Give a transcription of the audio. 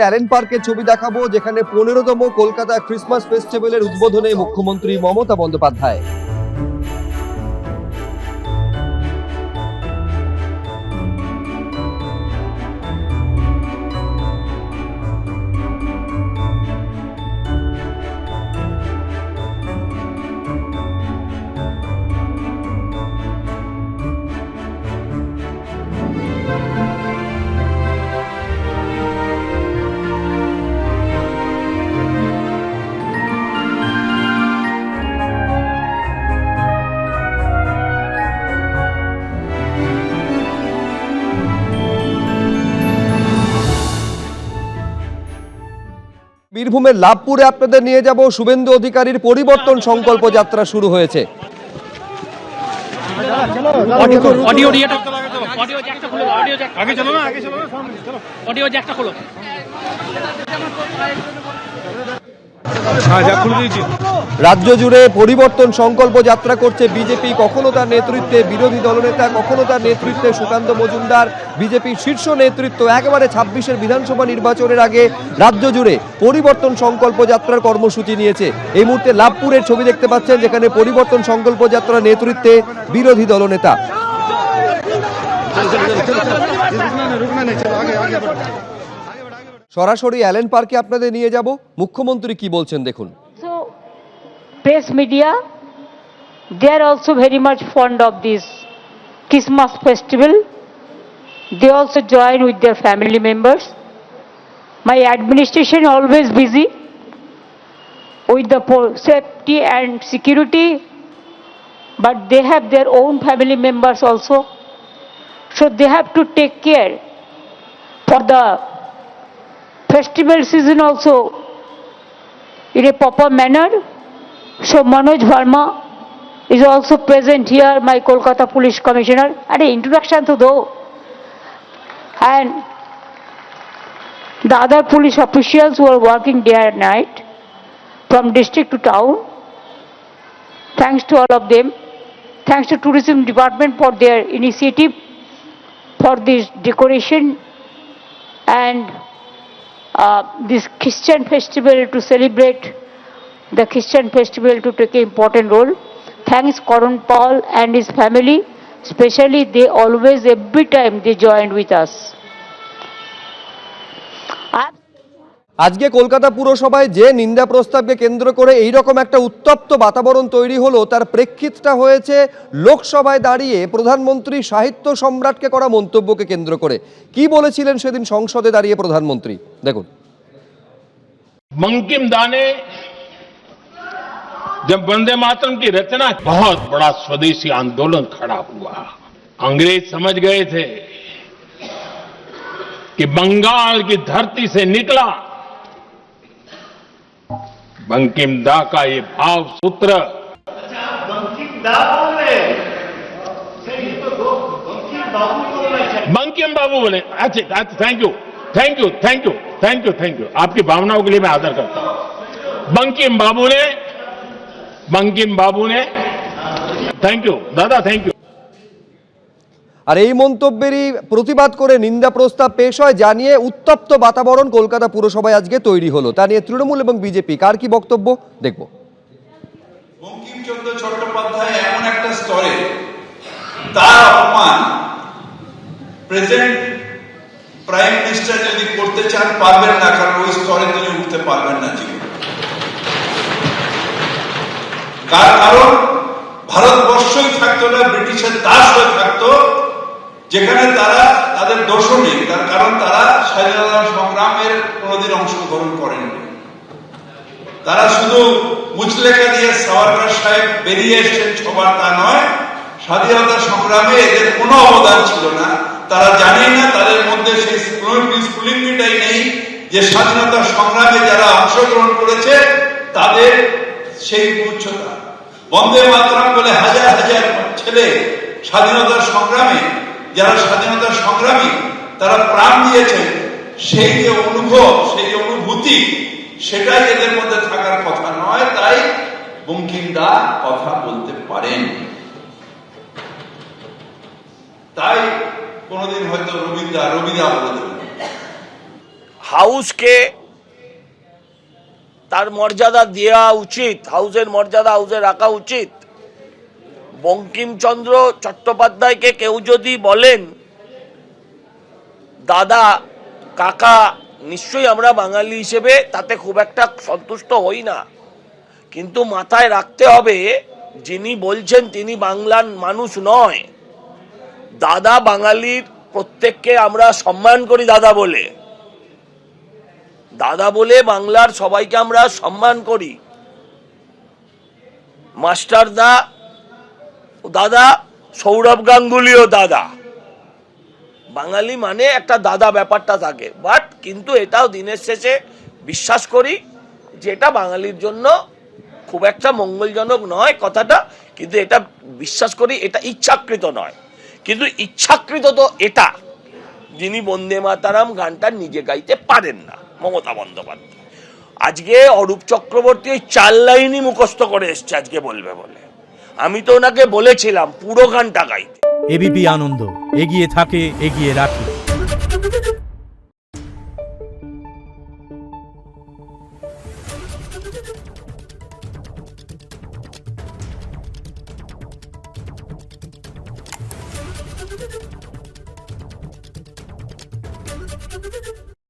Allen পার্কের ছবি দেখাবো যেখানে পনেরোতম কলকাতা ক্রিসমাস ফেস্টিভ্যালের উদ্বোধনে মুখ্যমন্ত্রী মমতা বন্দ্যোপাধ্যায়। বীরভূমের লাভপুরে আপনাদের নিয়ে যাব। শুভেন্দু অধিকারীর পরিবর্তন সংকল্প যাত্রা শুরু হয়েছে। অডিও জ্যাকটা খুলো। রাজ্য জুড়ে পরিবর্তন সংকল্প যাত্রা করছে বিজেপি কখনো তার নেতৃত্বে বিরোধী দলনেতা কখনো তার নেতৃত্বে সুকান্ত মজুমদার বিজেপির শীর্ষ নেতৃত্ব একেবারে ছাব্বিশের বিধানসভা নির্বাচনের আগে রাজ্য জুড়ে পরিবর্তন সংকল্প যাত্রার কর্মসূচি নিয়েছে এই মুহূর্তে লাভপুরের ছবি দেখতে পাচ্ছেন যেখানে পরিবর্তন সংকল্প যাত্রার নেতৃত্বে বিরোধী দলনেতা সরাসরি অ্যালেন পার্কে আপনাদের নিয়ে যাব। মুখ্যমন্ত্রী কি বলছেন দেখুন। Press media they are also very much fond of this Christmas festival they also join with their family members my administration always busy with the safety and security but they have their own family members also so they have to take care for the festival season also in a proper manner. So Manoj Verma is also present here, my Kolkata Police Commissioner, and an introduction to though. And the other police officials who are working day and night from district to town. Thanks to all of them. Thanks to tourism department for their initiative for this decoration and uh, this Christian festival to celebrate the Christian festival to take an important role. Thanks Karan Paul and his family, especially they always every time they joined with us. আজকে কলকাতা পুরসভায় যে নিন্দা প্রস্তাবকে কেন্দ্র করে এই রকম একটা উত্তপ্ত বাতাবরণ তৈরি হলো তার প্রেক্ষিতটা হয়েছে লোকসভায় দাঁড়িয়ে প্রধানমন্ত্রী সাহিত্য সম্রাটকে করা মন্তব্যকে কেন্দ্র করে কি বলেছিলেন সেদিন সংসদে দাঁড়িয়ে প্রধানমন্ত্রী দেখুন बंकिम दा ने जब वंदे मातरम की रचना बहुत बड़ा स्वदेशी आंदोलन खड़ा हुआ अंग्रेज समझ गए थे कि बंगाल की धरती से निकला बंकिम दा का ये भाव सूत्र। बंकिम बाबू बोले। अच्छा अच्छा thank you thank you thank you thank you thank you आपकी भावनाओं के लिए मैं आदर करता हूँ। बंकिम बाबू ने बंकिम बाबू ने थैंक यू दादा थैंक यू আর এই মন্তব্যেরই প্রতিবাদ করে নিন্দা প্রস্তাব পেশ হয় জানিয়ে উত্তপ্ত বাতাবরণ কলকাতা পুরসভায় আজকে তৈরি হলো। তা নিয়ে তৃণমূল এবং বিজেপি, কার কি বক্তব্য? দেখব। বঙ্কিমচন্দ্র চট্টোপাধ্যায় এমন একটা স্তরে, তার অপমান প্রেজেন্ট প্রাইম মিনিস্টার যদি করতে চান, পারবেন না, কারণ ওই স্তরে তিনি উঠতে পারবেন না জীবন কারণ, ভারতবর্ষই থাকতো না, ব্রিটিশের দাস হয়ে থাকতো যেখানে তারা তাদের দোষও নেই তার কারণ তারা স্বাধীনতা সংগ্রামের কোনোদিন অংশগ্রহণ করেননি। তারা শুধু মুচলেখা দিয়ে সাওয়ারকার সাহেব বেরিয়ে এসছেন ছবার তা নয়, স্বাধীনতা সংগ্রামে এদের কোনো অবদান ছিল না। তারা জানে না তাদের মধ্যে সেই স্ফুলিঙ্গিটাই নেই যে স্বাধীনতা সংগ্রামে যারা অংশগ্রহণ করেছে, তাদের সেই উচ্চতা বন্দে মাতরম বলে হাজার হাজার ছেলে স্বাধীনতার সংগ্রামে যারা স্বাধীনতার সংগ্রামী, তারা প্রাণ দিয়েছেন, সেই যে অনুভব, সেই অনুভূতি, সেটাই এদের মধ্যে থাকার কথা নয়, তাই বঙ্কিমদা কথা বলতে পারেন। তাই কোনোদিন হয়তো রবীন্দ্রা, রবিদা বলে দেবেন। হাউসকে তার মর্যাদা দেওয়া উচিত, হাউসের মর্যাদা হাউসে রাখা উচিত। বঙ্কিমচন্দ্র চট্টোপাধ্যায়কে কেউ যদি বলেন, দাদা, কাকা, নিশ্চয়ই আমরা বাঙালি হিসেবে তাতে খুব একটা সন্তুষ্ট হই না। কিন্তু মাথায় রাখতে হবে, যিনি বলছেন তিনি বাংলার মানুষ নয়। দাদা বাঙালির প্রত্যেককে আমরা সম্মান করি দাদা বলে। দাদা বলে বাংলার সবাইকে আমরা সম্মান করি। মাস্টার দা দাদা, সৌরভ গাঙ্গুলিও দাদা। বাঙালি মানে একটা দাদা ব্যাপারটা থাকে। বাট কিন্তু এটাও দিনের শেষে বিশ্বাস করি যে এটা বাঙালির জন্য খুব একটা মঙ্গলজনক নয় কথাটা। কিন্তু এটা বিশ্বাস করি এটা ইচ্ছাকৃত নয়। কিন্তু ইচ্ছাকৃত তো এটা। যিনি বন্দে মাতারাম গানটা নিজে গাইতে পারেন না, মমতা বন্দ্যোপাধ্যায়। আজকে অরূপ চক্রবর্তী চার লাইনই মুখস্থ করে এসছে, আজকে বলবে বলে। আমি তো ওনাকে বলেছিলাম পুরো গানটা গাইতে। এবিপি আনন্দ এগিয়ে থাকে এগিয়ে রাখে।